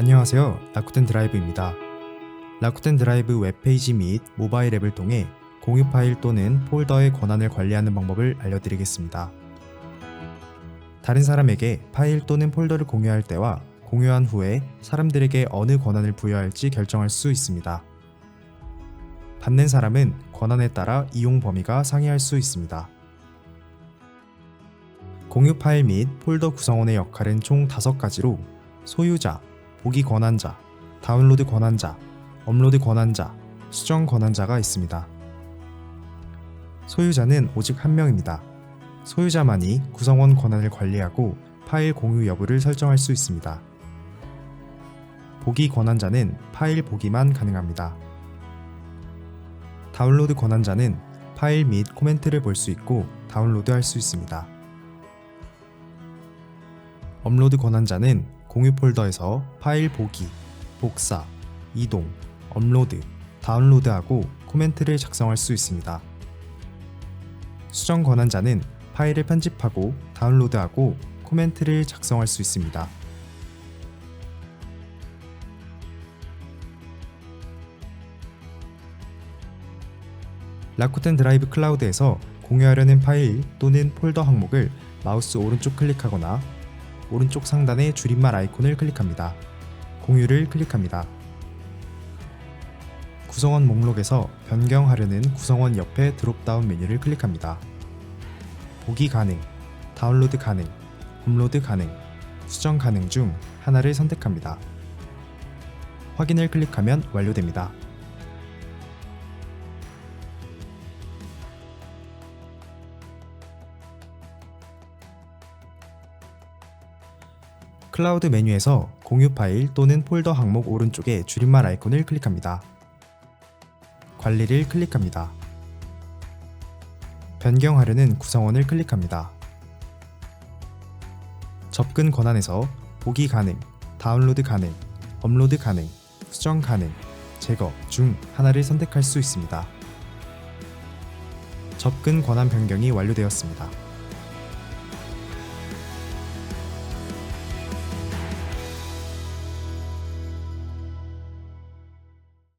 안녕하세요. 라쿠텐 드라이브입니다. 라쿠텐 드라이브 웹페이지 및 모바일 앱을 통해 공유 파일 또는 폴더의 권한을 관리하는 방법을 알려드리겠습니다. 다른 사람에게 파일 또는 폴더를 공유할 때와 공유한 후에 사람들에게 어느 권한을 부여할지 결정할 수 있습니다. 받는 사람은 권한에 따라 이용 범위가 상이할 수 있습니다. 공유 파일 및 폴더 구성원의 역할은 총 5가지로 소유자, 보기 권한자, 다운로드 권한자, 업로드 권한자, 수정 권한자가 있습니다. 소유자는 오직 한 명입니다. 소유자만이 구성원 권한을 관리하고 파일 공유 여부를 설정할 수 있습니다. 보기 권한자는 파일 보기만 가능합니다. 다운로드 권한자는 파일 및 코멘트를 볼 수 있고 다운로드 할 수 있습니다. 업로드 권한자는 공유 폴더에서 파일 보기, 복사, 이동, 업로드, 다운로드하고 코멘트를 작성할 수 있습니다. 수정 권한자는 파일을 편집하고 다운로드하고 코멘트를 작성할 수 있습니다. 라쿠텐 드라이브 클라우드에서 공유하려는 파일 또는 폴더 항목을 마우스 오른쪽 클릭하거나 오른쪽 상단의 줄임말 아이콘을 클릭합니다. 공유를 클릭합니다. 구성원 목록에서 변경하려는 구성원 옆에 드롭다운 메뉴를 클릭합니다. 보기 가능, 다운로드 가능, 업로드 가능, 수정 가능 중 하나를 선택합니다. 확인을 클릭하면 완료됩니다. 클라우드 메뉴에서 공유 파일 또는 폴더 항목 오른쪽에 줄임말 아이콘을 클릭합니다. 관리를 클릭합니다. 변경하려는 구성원을 클릭합니다. 접근 권한에서 보기 가능, 다운로드 가능, 업로드 가능, 수정 가능, 제거 중 하나를 선택할 수 있습니다. 접근 권한 변경이 완료되었습니다.